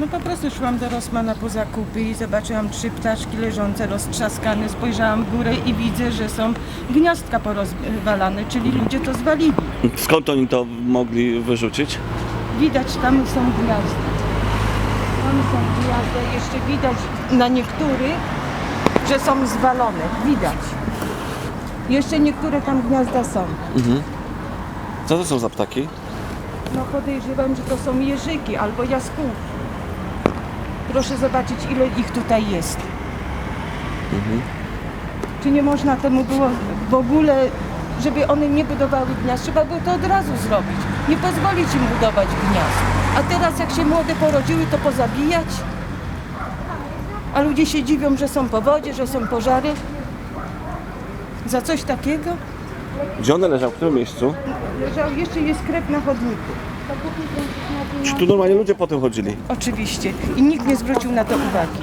No po prostu szłam do Rosmana po zakupy i zobaczyłam trzy ptaszki leżące, roztrzaskane. Spojrzałam w górę i widzę, że są gniazdka porozwalane, czyli ludzie to zwalili. Skąd oni to mogli wyrzucić? Widać, tam są gniazda. Tam są gniazda. Jeszcze widać na niektórych, że są zwalone. Widać. Jeszcze niektóre tam gniazda są. Co to są za ptaki? No podejrzewam, że to są jeżyki albo jaskółki. Proszę zobaczyć, ile ich tutaj jest. Czy nie można temu było w ogóle, żeby one nie budowały gniazd? Trzeba było to od razu zrobić. Nie pozwolić im budować gniazd. A teraz jak się młode porodziły, to pozabijać? A ludzie się dziwią, że są powodzie, że są pożary. Za coś takiego? Gdzie one leżą? W którym miejscu? Leżał, jeszcze jest krew na chodniku. Czy tu normalnie ludzie po tym chodzili? Oczywiście. I nikt nie zwrócił na to uwagi.